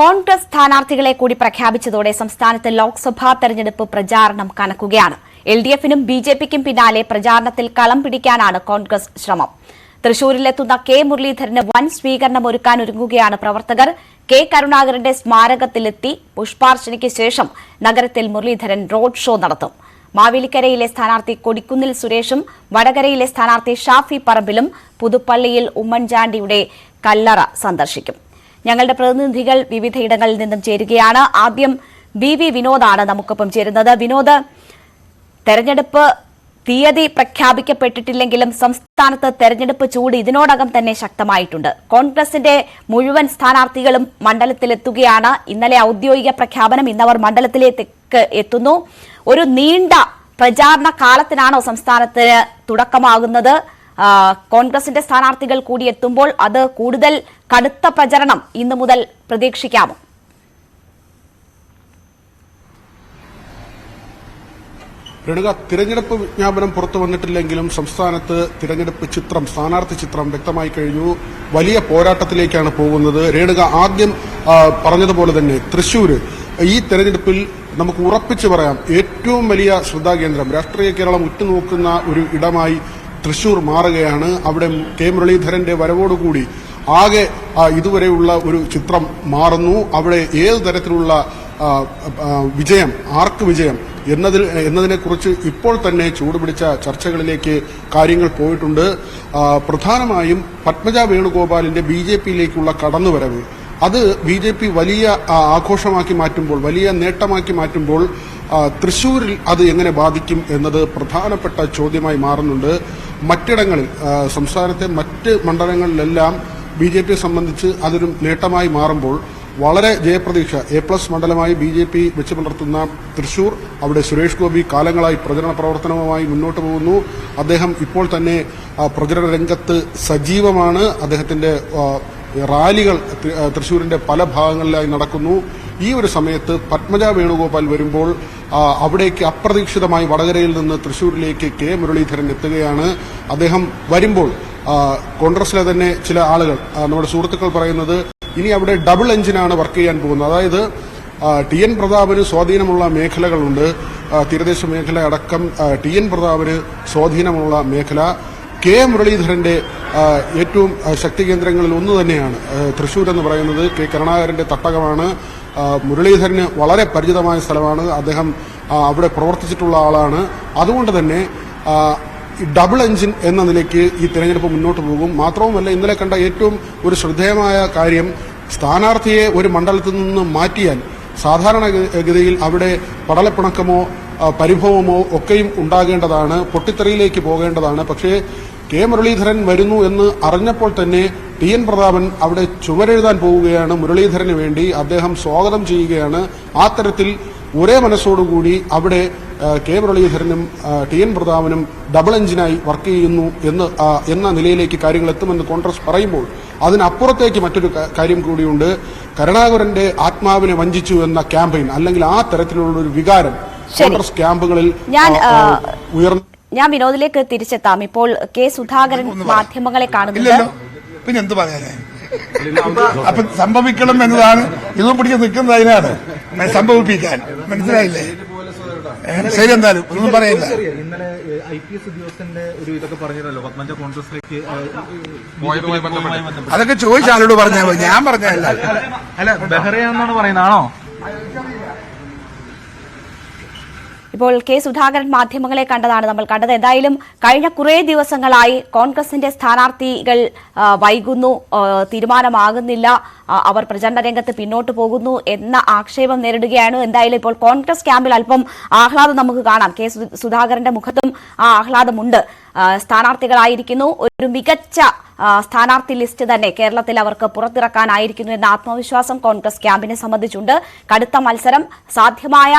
കോൺഗ്രസ് സ്ഥാനാർത്ഥികളെ കൂടി പ്രഖ്യാപിച്ചതോടെ സംസ്ഥാനത്ത് ലോക്സഭാ തെരഞ്ഞെടുപ്പ് പ്രചാരണം കനക്കുകയാണ്. എൽ ഡി എഫിനും ബി ജെ പിക്കും പിന്നാലെ പ്രചാരണത്തിൽ കളം പിടിക്കാനാണ് കോൺഗ്രസ് ശ്രമം. തൃശൂരിലെത്തുന്ന കെ മുരളീധരന് വൻ സ്വീകരണം ഒരുക്കാൻ ഒരുങ്ങുകയാണ് പ്രവർത്തകർ. കെ കരുണാകരന്റെ സ്മാരകത്തിലെത്തി പുഷ്പാർച്ചനയ്ക്ക് ശേഷം നഗരത്തിൽ മുരളീധരൻ റോഡ് ഷോ നടത്തും. മാവേലിക്കരയിലെ സ്ഥാനാർത്ഥി കൊടിക്കുന്നിൽ സുരേഷും വടകരയിലെ സ്ഥാനാർത്ഥി ഷാഫി പറമ്പിലും പുതുപ്പള്ളിയിൽ ഉമ്മൻചാണ്ടിയുടെ കല്ലറ സന്ദർശിക്കും. ഞങ്ങളുടെ പ്രതിനിധികൾ വിവിധയിടങ്ങളിൽ നിന്നും ചേരുകയാണ്. ആദ്യം വി വി വിനോദാണ് നമുക്കൊപ്പം ചേരുന്നത്. വിനോദ് തെരഞ്ഞെടുപ്പ് തീയതി പ്രഖ്യാപിക്കപ്പെട്ടിട്ടില്ലെങ്കിലും സംസ്ഥാനത്ത് തെരഞ്ഞെടുപ്പ് ചൂട് ഇതിനോടകം തന്നെ ശക്തമായിട്ടുണ്ട്. കോൺഗ്രസിന്റെ മുഴുവൻ സ്ഥാനാർത്ഥികളും മണ്ഡലത്തിലെത്തുകയാണ്. ഇന്നലെ ഔദ്യോഗിക പ്രഖ്യാപനം ഇന്നവർ മണ്ഡലത്തിലേക്ക് എത്തുന്നു. ഒരു നീണ്ട പ്രചാരണ കാലത്തിനാണോ സംസ്ഥാനത്തിന് തുടക്കമാകുന്നത്? കോൺഗ്രസിന്റെ സ്ഥാനാർത്ഥികൾ കൂടി എത്തുമ്പോൾ അത് കൂടുതൽ കടുത്ത പ്രചരണം ഇന്നു മുതൽ പ്രതീക്ഷിക്കാമോ? രേണുക തിരഞ്ഞെടുപ്പ് വിജ്ഞാപനം പുറത്തു വന്നിട്ടില്ലെങ്കിലും സംസ്ഥാനത്ത് തിരഞ്ഞെടുപ്പ് ചിത്രം സ്ഥാനാർത്ഥി ചിത്രം വ്യക്തമായി കഴിഞ്ഞു. വലിയ പോരാട്ടത്തിലേക്കാണ് പോകുന്നത്. രേണുക ആദ്യം പറഞ്ഞതുപോലെ തന്നെ തൃശൂർ ഈ തെരഞ്ഞെടുപ്പിൽ നമുക്ക് ഉറപ്പിച്ചു പറയാം ഏറ്റവും വലിയ ശ്രദ്ധാകേന്ദ്രം രാഷ്ട്രീയ കേരളം ഉറ്റുനോക്കുന്ന ഒരു ഇടമായി തൃശൂർ മാറുകയാണ്. അവിടെ കെ മുരളീധരന്റെ വരവോടുകൂടി ആകെ ഇതുവരെയുള്ള ഒരു ചിത്രം മാറുന്നു. അവിടെ ഏത് തരത്തിലുള്ള വിജയം ആർക്ക് വിജയം എന്നതിൽ എന്നതിനെക്കുറിച്ച് ഇപ്പോൾ തന്നെ ചൂടുപിടിച്ച ചർച്ചകളിലേക്ക് കാര്യങ്ങൾ പോയിട്ടുണ്ട്. പ്രധാനമായും പത്മജ വേണുഗോപാലിന്റെ ബി ജെ പിയിലേക്കുള്ള കടന്നുവരവ്. അത് ബി ജെ പി വലിയ ആഘോഷമാക്കി മാറ്റുമ്പോൾ വലിയ നേട്ടമാക്കി മാറ്റുമ്പോൾ തൃശൂരിൽ അത് എങ്ങനെ ബാധിക്കും എന്നത് പ്രധാനപ്പെട്ട ചോദ്യമായി മാറുന്നുണ്ട്. മറ്റിടങ്ങളിൽ സംസ്ഥാനത്തെ മറ്റ് മണ്ഡലങ്ങളിലെല്ലാം ബി ജെ പിയെ സംബന്ധിച്ച് അതൊരു നേട്ടമായി മാറുമ്പോൾ വളരെ ജയപ്രതീക്ഷ എ പ്ലസ് മണ്ഡലമായി ബി ജെ പി വെച്ച് പുലർത്തുന്ന തൃശൂർ അവിടെ സുരേഷ് ഗോപി കാലങ്ങളായി പ്രചരണ പ്രവർത്തനവുമായി മുന്നോട്ട് പോകുന്നു. അദ്ദേഹം ഇപ്പോൾ തന്നെ പ്രചരണ രംഗത്ത് സജീവമാണ്. അദ്ദേഹത്തിന്റെ റാലികൾ തൃശൂരിന്റെ പല ഭാഗങ്ങളിലായി നടക്കുന്നു. ഈ ഒരു സമയത്ത് പത്മജ വേണുഗോപാൽ വരുമ്പോൾ അവിടേക്ക് അപ്രതീക്ഷിതമായി വടകരയിൽ നിന്ന് തൃശൂരിലേക്ക് കെ. മുരളീധരൻ എത്തുകയാണ്. അദ്ദേഹം വരുമ്പോൾ കോൺഗ്രസിലെ തന്നെ ചില ആളുകൾ നമ്മുടെ സുഹൃത്തുക്കൾ പറയുന്നത് ഇനി അവിടെ ഡബിൾ എഞ്ചിനാണ് വർക്ക് ചെയ്യാൻ പോകുന്നത്. അതായത് ടി എൻ പ്രതാപന് സ്വാധീനമുള്ള മേഖലകളുണ്ട്. തീരദേശ മേഖല അടക്കം ടി എൻ പ്രതാപന് സ്വാധീനമുള്ള മേഖല. കെ. മുരളീധരന്റെ ഏറ്റവും ശക്തി കേന്ദ്രങ്ങളിൽ ഒന്ന് തന്നെയാണ്. തൃശൂർ എന്ന് പറയുന്നത് കെ. കരുണാകരന്റെ തട്ടകമാണ്. മുരളീധരന് വളരെ പരിചിതമായ സ്ഥലമാണ്. അദ്ദേഹം അവിടെ പ്രവർത്തിച്ചിട്ടുള്ള ആളാണ്. അതുകൊണ്ട് തന്നെ ഡബിൾ എഞ്ചിൻ എന്ന നിലയ്ക്ക് ഈ തെരഞ്ഞെടുപ്പ് മുന്നോട്ട് പോകും. മാത്രവുമല്ല ഇന്നലെ കണ്ട ഏറ്റവും ഒരു ശ്രദ്ധേയമായ കാര്യം സ്ഥാനാർത്ഥിയെ ഒരു മണ്ഡലത്തിൽ നിന്ന് മാറ്റിയാൽ സാധാരണഗതിയിൽ അവിടെ പടലപ്പിണക്കമോ പരിഭവമോ ഒക്കെയും ഉണ്ടാകേണ്ടതാണ്. പൊട്ടിത്തെറിയിലേക്ക് പോകേണ്ടതാണ്. പക്ഷേ കെ മുരളീധരൻ വരുന്നു എന്ന് അറിഞ്ഞപ്പോൾ തന്നെ ടി എൻ പ്രതാപൻ അവിടെ ചുവരെഴുതാൻ പോവുകയാണ് മുരളീധരന് വേണ്ടി. അദ്ദേഹം സ്വാഗതം ചെയ്യുകയാണ്. ആ തരത്തിൽ ഒരേ മനസ്സോടുകൂടി അവിടെ കെ മുരളീധരനും ടി എൻ പ്രതാപനും ഡബിൾ എഞ്ചിനായി വർക്ക് ചെയ്യുന്നു എന്ന് എന്ന നിലയിലേക്ക് കാര്യങ്ങൾ എത്തുമെന്ന് കോൺഗ്രസ് പറയുമ്പോൾ അതിനപ്പുറത്തേക്ക് മറ്റൊരു കാര്യം കൂടിയുണ്ട്. കരുണാകരന്റെ ആത്മാവിനെ വഞ്ചിച്ചു എന്ന ക്യാമ്പയിൻ അല്ലെങ്കിൽ ആ തരത്തിലുള്ള ഒരു വികാരം. കോൺഗ്രസ് ക്യാമ്പുകളിൽ ഉയർന്നു ഞാൻ വിനോദിലേക്ക് തിരിച്ചെത്താം. ഇപ്പോൾ കെ സുധാകരൻ മാധ്യമങ്ങളെ കാണുന്നുണ്ട്. പിന്നെ എന്ത് പറയാനേ? അപ്പൊ സംഭവിക്കണം എന്നതാണ്. ഇതും പിടിച്ച് നിൽക്കുന്നത് അതിനാണ്. സംഭവിപ്പിക്കാൻ. മനസ്സിലായില്ലേ? ശരി എന്തായാലും ഒന്നും പറയില്ല ഇന്നലെ ഐ പി എസ് ഉദ്യോഗസ്ഥന്റെ ഒരു ഇതൊക്കെ കോൺഗ്രസിലേക്ക് അതൊക്കെ ചോദിച്ചാലോട് പറഞ്ഞാൽ ഞാൻ പറഞ്ഞല്ല അല്ല ബഹ്റയാണെന്നാണ് പറയുന്നതാണോ ഇപ്പോൾ കെ സുധാകരൻ മാധ്യമങ്ങളെ കണ്ടതാണ് നമ്മൾ കണ്ടത്. എന്തായാലും കഴിഞ്ഞ കുറേ ദിവസങ്ങളായി കോൺഗ്രസിന്റെ സ്ഥാനാർത്ഥികൾ വൈകുന്നു തീരുമാനമാകുന്നില്ല. അവർ പ്രചരണ രംഗത്ത് പിന്നോട്ട് പോകുന്നു എന്ന ആക്ഷേപം നേരിടുകയാണ്. എന്തായാലും ഇപ്പോൾ കോൺഗ്രസ് ക്യാമ്പിൽ അല്പം ആഹ്ലാദം നമുക്ക് കാണാം. കെ സുധാകരന്റെ മുഖത്തും ആ ആഹ്ലാദമുണ്ട്. സ്ഥാനാർത്ഥികളായിരിക്കുന്നു. ഒരു മികച്ച സ്ഥാനാർത്ഥി ലിസ്റ്റ് തന്നെ കേരളത്തിൽ അവർക്ക് പുറത്തിറക്കാനായിരിക്കുന്നു എന്ന ആത്മവിശ്വാസം കോൺഗ്രസ് ക്യാമ്പിനെ സംബന്ധിച്ചുണ്ട്. കടുത്ത മത്സരം സാധ്യമായ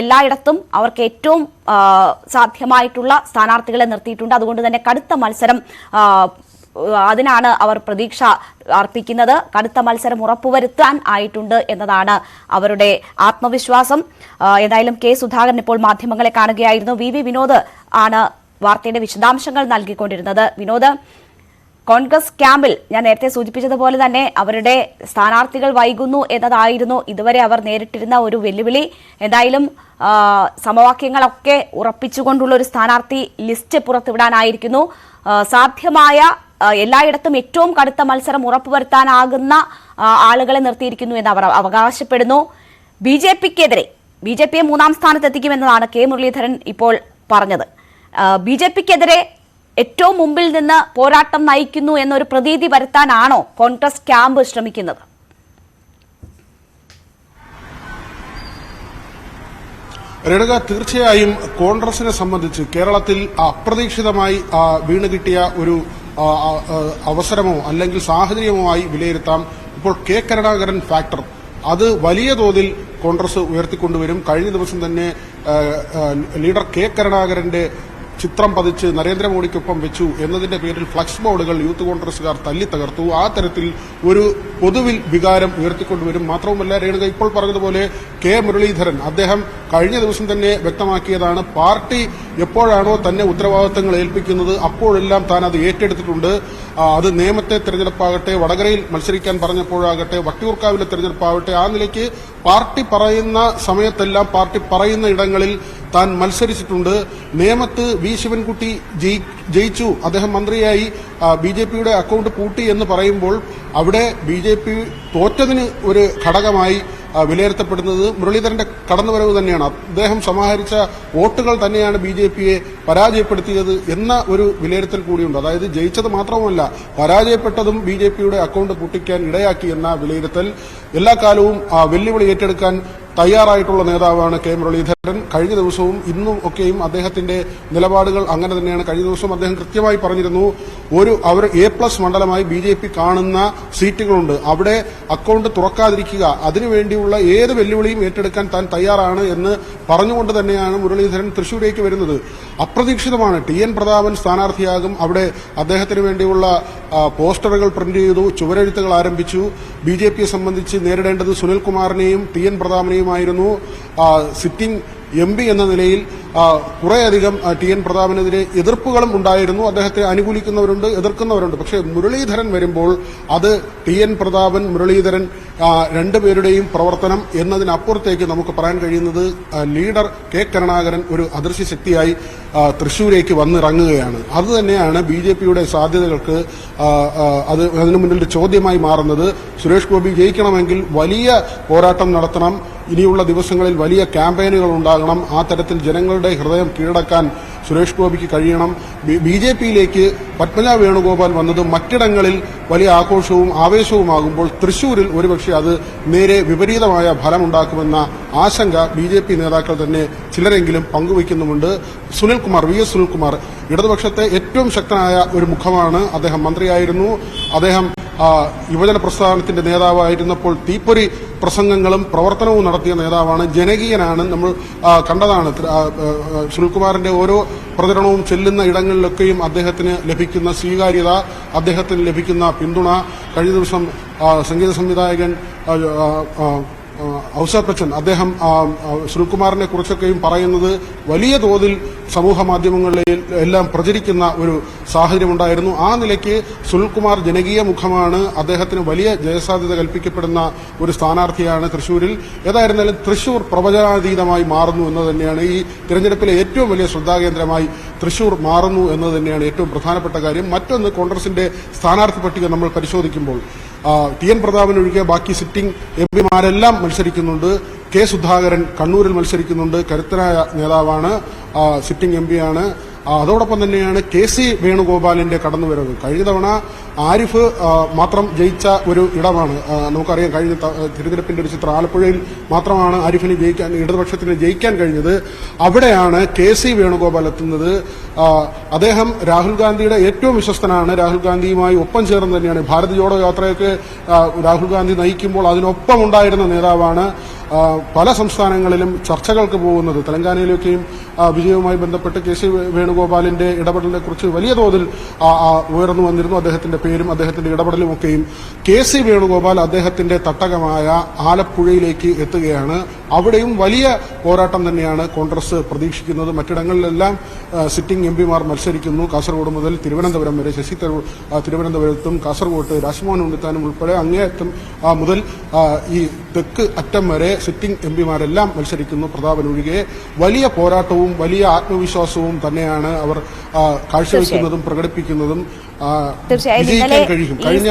എല്ലായിടത്തും അവർക്ക് ഏറ്റവും സാധ്യമായിട്ടുള്ള സ്ഥാനാർത്ഥികളെ നിർത്തിയിട്ടുണ്ട്. അതുകൊണ്ട് തന്നെ കടുത്ത മത്സരം അതിനാണ് അവർ പ്രതീക്ഷ അർപ്പിക്കുന്നത്. കടുത്ത മത്സരം ഉറപ്പുവരുത്താൻ ആയിട്ടുണ്ട് എന്നതാണ് അവരുടെ ആത്മവിശ്വാസം. ഏതായാലും കെ സുധാകരൻ ഇപ്പോൾ മാധ്യമങ്ങളെ കാണുകയായിരുന്നു. വി വി വിനോദ് ആണ് വാർത്തയുടെ വിശദാംശങ്ങൾ നൽകിക്കൊണ്ടിരുന്നത്. വിനോദ് കോൺഗ്രസ് ക്യാമ്പിൽ ഞാൻ നേരത്തെ സൂചിപ്പിച്ചതുപോലെ തന്നെ അവരുടെ സ്ഥാനാർത്ഥികൾ വൈകുന്നു എന്നതായിരുന്നു ഇതുവരെ അവർ നേരിട്ടിരുന്ന ഒരു വെല്ലുവിളി. എന്തായാലും സമവാക്യങ്ങളൊക്കെ ഉറപ്പിച്ചുകൊണ്ടുള്ള ഒരു സ്ഥാനാർത്ഥി ലിസ്റ്റ് പുറത്തുവിടാനായിരിക്കുന്നു. സാധ്യമായ എല്ലായിടത്തും ഏറ്റവും കടുത്ത മത്സരം ഉറപ്പുവരുത്താനാകുന്ന ആളുകളെ നിർത്തിയിരിക്കുന്നു എന്ന് അവർ അവകാശപ്പെടുന്നു. ബി ജെ പിക്കെതിരെ ബി ജെ പിയെ മൂന്നാം സ്ഥാനത്തെത്തിക്കുമെന്നതാണ് കെ മുരളീധരൻ ഇപ്പോൾ പറഞ്ഞത്. ബി ജെ പിക്കെതിരെ ഏറ്റവും മുമ്പിൽ നിന്ന് പോരാട്ടം നയിക്കുന്നു എന്നൊരു പ്രതീതി വരുത്താനാണോ കോൺഗ്രസ് ക്യാമ്പ് ശ്രമിക്കുന്നത്? രേണുക തീർച്ചയായും കോൺഗ്രസിനെ സംബന്ധിച്ച് കേരളത്തിൽ അപ്രതീക്ഷിതമായി വീണുകിട്ടിയ വീണ് കിട്ടിയ ഒരു അവസരമോ അല്ലെങ്കിൽ സാഹചര്യമോ ആയി വിലയിരുത്താം. ഇപ്പോൾ കെ. കരുണാകരൻ ഫാക്ടർ. അത് വലിയ തോതിൽ കോൺഗ്രസ് ഉയർത്തിക്കൊണ്ടുവരും. കഴിഞ്ഞ ദിവസം തന്നെ ലീഡർ കെ. കരുണാകരന്റെ ചിത്രം പതിച്ച് നരേന്ദ്രമോദിക്കൊപ്പം വെച്ചു എന്നതിന്റെ പേരിൽ ഫ്ലക്സ് ബോർഡുകൾ യൂത്ത് കോൺഗ്രസുകാർ തല്ലി തകർത്തു. ആ തരത്തിൽ ഒരു പൊതുവിൽ വികാരം ഉയർത്തിക്കൊണ്ടുവരും. മാത്രവുമല്ല രേണുക ഇപ്പോൾ പറഞ്ഞതുപോലെ കെ. മുരളീധരൻ അദ്ദേഹം കഴിഞ്ഞ ദിവസം തന്നെ വ്യക്തമാക്കിയതാണ്. പാർട്ടി എപ്പോഴാണോ തന്നെ ഉത്തരവാദിത്തങ്ങൾ ഏൽപ്പിക്കുന്നത് അപ്പോഴെല്ലാം താൻ അത് ഏറ്റെടുത്തിട്ടുണ്ട്. അത് നേമത്തെ തെരഞ്ഞെടുപ്പാകട്ടെ വടകരയിൽ മത്സരിക്കാൻ പറഞ്ഞപ്പോഴാകട്ടെ വട്ടിയൂർക്കാവിലെ തെരഞ്ഞെടുപ്പാകട്ടെ ആ നിലയ്ക്ക് പാർട്ടി പറയുന്ന സമയത്തെല്ലാം പാർട്ടി പറയുന്ന ഇടങ്ങളിൽ താൻ മത്സരിച്ചിട്ടുണ്ട്. നേമത്ത് വി. ശിവൻകുട്ടി ജയി- ജയിച്ചു. അദ്ദേഹം മന്ത്രിയായി. ബി ജെ പിയുടെ അക്കൗണ്ട് പൂട്ടി എന്ന് പറയുമ്പോൾ അവിടെ ബി ജെ പി തോറ്റതിന് ഒരു ഘടകമായി വിലയിരുത്തപ്പെടുന്നത് മുരളീധരന്റെ കടന്നുവരവ് തന്നെയാണ്. അദ്ദേഹം സമാഹരിച്ച വോട്ടുകൾ തന്നെയാണ് ബി ജെ പിയെ പരാജയപ്പെടുത്തിയത് എന്ന ഒരു വിലയിരുത്തൽ കൂടിയുണ്ട്. അതായത് ജയിച്ചത് മാത്രവുമല്ല പരാജയപ്പെട്ടതും ബി ജെ പിയുടെ അക്കൗണ്ട് പൂട്ടിക്കാൻ ഇടയാക്കി എന്ന വിലയിരുത്തൽ. എല്ലാ കാലവും വെല്ലുവിളി ഏറ്റെടുക്കാൻ തയ്യാറായിട്ടുള്ള നേതാവാണ് കെ. മുരളീധരൻ. കഴിഞ്ഞ ദിവസവും ഇന്നും ഒക്കെയും അദ്ദേഹത്തിന്റെ നിലപാടുകൾ അങ്ങനെ തന്നെയാണ്. കഴിഞ്ഞ ദിവസം അദ്ദേഹം കൃത്യമായി പറഞ്ഞിരുന്നു ഒരു അവർ എ പ്ലസ് മണ്ഡലമായി ബി ജെ പി കാണുന്ന സീറ്റുകളുണ്ട്. അവിടെ അക്കൗണ്ട് തുറക്കാതിരിക്കുക അതിനുവേണ്ടിയുള്ള ഏത് വെല്ലുവിളിയും ഏറ്റെടുക്കാൻ താൻ തയ്യാറാണ് എന്ന് പറഞ്ഞുകൊണ്ട് തന്നെയാണ് മുരളീധരൻ തൃശൂരേക്ക് വരുന്നത്. അപ്രതീക്ഷിതമാണ്. ടി എൻ പ്രതാപൻ സ്ഥാനാർത്ഥിയാകും. അവിടെ അദ്ദേഹത്തിന് വേണ്ടിയുള്ള പോസ്റ്ററുകൾ പ്രിന്റ് ചെയ്തു ചുവരെഴുത്തുകൾ ആരംഭിച്ചു. ബി ജെ പിയെ സംബന്ധിച്ച് നേരിടേണ്ടത് സുനിൽകുമാറിനെയും ടി എൻ പ്രതാപനെയുമായിരുന്നു. സിറ്റിംഗ് എം പി എന്ന നിലയിൽ കുറേയധികം ടി എൻ പ്രതാപനെതിരെ എതിർപ്പുകളും ഉണ്ടായിരുന്നു. അദ്ദേഹത്തെ അനുകൂലിക്കുന്നവരുണ്ട് എതിർക്കുന്നവരുണ്ട്. പക്ഷേ മുരളീധരൻ വരുമ്പോൾ അത് ടി എൻ പ്രതാപൻ മുരളീധരൻ രണ്ടുപേരുടെയും പ്രവർത്തനം എന്നതിനപ്പുറത്തേക്ക് നമുക്ക് പറയാൻ കഴിയുന്നത് ലീഡർ കെ കരുണാകരൻ ഒരു അദൃശ്യ ശക്തിയായി തൃശൂരേക്ക് വന്നിറങ്ങുകയാണ്. അത് തന്നെയാണ് ബി ജെ പിയുടെ സാധ്യതകൾക്ക് അത് അതിനു മുന്നിൽ ചോദ്യമായി മാറുന്നത്. സുരേഷ് ഗോപി ജയിക്കണമെങ്കിൽ വലിയ പോരാട്ടം നടത്തണം. ഇനിയുള്ള ദിവസങ്ങളിൽ വലിയ ക്യാമ്പയിനുകൾ ഉണ്ടാകണം. ആ തരത്തിൽ ജനങ്ങളുടെ ഹൃദയം കീഴടക്കാൻ സുരേഷ് ഗോപിക്ക് കഴിയണം. ബി ജെ പിയിലേക്ക് പത്മജ വേണുഗോപാൽ വന്നത് മറ്റിടങ്ങളിൽ വലിയ ആഘോഷവും ആവേശവുമാകുമ്പോൾ തൃശൂരിൽ ഒരുപക്ഷെ അത് നേരെ വിപരീതമായ ഫലമുണ്ടാക്കുമെന്ന ആശങ്ക ബി ജെ പി നേതാക്കൾ തന്നെ ചിലരെങ്കിലും പങ്കുവയ്ക്കുന്നുമുണ്ട്. സുനിൽകുമാർ വി എസ് സുനിൽകുമാർ ഇടതുപക്ഷത്തെ ഏറ്റവും ശക്തനായ ഒരു മുഖമാണ് അദ്ദേഹം മന്ത്രിയായിരുന്നു. അദ്ദേഹം യുവജന പ്രസ്ഥാനത്തിന്റെ നേതാവായിരുന്നപ്പോൾ തീപ്പൊരി പ്രസംഗങ്ങളും പ്രവർത്തനവും നടത്തിയ നേതാവാണ് ജനകീയനാണ് നമ്മൾ കണ്ടതാണ്. സുനിൽകുമാറിന്റെ ഓരോ പ്രചരണവും ചെല്ലുന്ന ഇടങ്ങളിലൊക്കെയും അദ്ദേഹത്തിന് ലഭിക്കുന്ന സ്വീകാര്യത അദ്ദേഹത്തിന് ലഭിക്കുന്ന പിന്തുണ. കഴിഞ്ഞ ദിവസം സംഗീത സംവിധായകൻ ബച്ചൻ അദ്ദേഹം ശ്രീകുമാറിനെ കുറിച്ചൊക്കെയും പറയുന്നത് വലിയ തോതിൽ സമൂഹ മാധ്യമങ്ങളിൽ എല്ലാം പ്രചരിക്കുന്ന ഒരു സാഹചര്യമുണ്ടായിരുന്നു. ആ നിലയ്ക്ക് സുനിൽകുമാർ ജനകീയ മുഖമാണ്. അദ്ദേഹത്തിന് വലിയ ജയസാധ്യത കൽപ്പിക്കപ്പെടുന്ന ഒരു സ്ഥാനാർത്ഥിയാണ് തൃശൂരിൽ ഏതായിരുന്നാലും തൃശൂർ പ്രവചനാതീതമായി മാറുന്നു എന്ന് തന്നെയാണ്. ഈ തിരഞ്ഞെടുപ്പിലെ ഏറ്റവും വലിയ ശ്രദ്ധാകേന്ദ്രമായി തൃശൂർ മാറുന്നു എന്ന് തന്നെയാണ് ഏറ്റവും പ്രധാനപ്പെട്ട കാര്യം. മറ്റൊന്ന് കോൺഗ്രസിന്റെ സ്ഥാനാർത്ഥി പട്ടിക നമ്മൾ പരിശോധിക്കുമ്പോൾ ടി എൻ പ്രതാപൻ ഒഴികെ ബാക്കി സിറ്റിംഗ് എം പിമാരെല്ലാം മത്സരിക്കുന്നുണ്ട്. കെ സുധാകരൻ കണ്ണൂരിൽ മത്സരിക്കുന്നുണ്ട്. കരുത്തനായ നേതാവാണ് സിറ്റിംഗ് എം പിയാണ്. അതോടൊപ്പം തന്നെയാണ് കെ സി വേണുഗോപാലിന്റെ കടന്നുവരവ്. കഴിഞ്ഞ തവണ ആരിഫ് മാത്രം ജയിച്ച ഒരു ഇടമാണ്. നമുക്കറിയാം കഴിഞ്ഞ തിരഞ്ഞെടുപ്പിന്റെ ഒരു ചിത്രം ആലപ്പുഴയിൽ മാത്രമാണ് ആരിഫിന് ജയിക്കാൻ ഇടതുപക്ഷത്തിന് ജയിക്കാൻ കഴിഞ്ഞത്. അവിടെയാണ് കെ സി വേണുഗോപാൽ എത്തുന്നത്. അദ്ദേഹം രാഹുൽ ഗാന്ധിയുടെ ഏറ്റവും വിശ്വസ്തനാണ്. രാഹുൽ ഗാന്ധിയുമായി ഒപ്പം ചേർന്ന് തന്നെയാണ് ഭാരത് ജോഡോ യാത്രയൊക്കെ രാഹുൽ ഗാന്ധി നയിക്കുമ്പോൾ അതിനൊപ്പം ഉണ്ടായിരുന്ന നേതാവാണ്. പല സംസ്ഥാനങ്ങളിലും ചർച്ചകൾക്ക് പോകുന്നത്. തെലങ്കാനയിലൊക്കെയും വിജയവുമായി ബന്ധപ്പെട്ട് കെ സി വേണുഗോപാലിന്റെ ഇടപെടലിനെ കുറിച്ച് വലിയ തോതിൽ ഉയർന്നു വന്നിരുന്നു. അദ്ദേഹത്തിന്റെ പേരും അദ്ദേഹത്തിന്റെ ഇടപെടലും ഒക്കെയും കെ സി വേണുഗോപാൽ അദ്ദേഹത്തിന്റെ തട്ടകമായ ആലപ്പുഴയിലേക്ക് എത്തുകയാണ്. അവിടെയും വലിയ പോരാട്ടം തന്നെയാണ് കോൺഗ്രസ് പ്രതീക്ഷിക്കുന്നത്. മറ്റിടങ്ങളിലെല്ലാം സിറ്റിംഗ് എം പിമാർ മത്സരിക്കുന്നു. കാസർഗോഡ് മുതൽ തിരുവനന്തപുരം വരെ ശശി തരൂർ തിരുവനന്തപുരത്തും കാസർഗോഡ് രാജ്മോഹൻ ഉണ്ണിത്താനും ഉൾപ്പെടെ അങ്ങേയറ്റം മുതൽ ഈ തെക്ക് അറ്റം വരെ സിറ്റിംഗ് എം പിമാരെല്ലാം മത്സരിക്കുന്നു. പ്രതാപൻ ഒഴികെ വലിയ പോരാട്ടവും വലിയ ആത്മവിശ്വാസവും തന്നെയാണ് അവർ കാഴ്ചവെക്കുന്നതും പ്രകടിപ്പിക്കുന്നതും വിജയിക്കാൻ കഴിയും. കഴിഞ്ഞ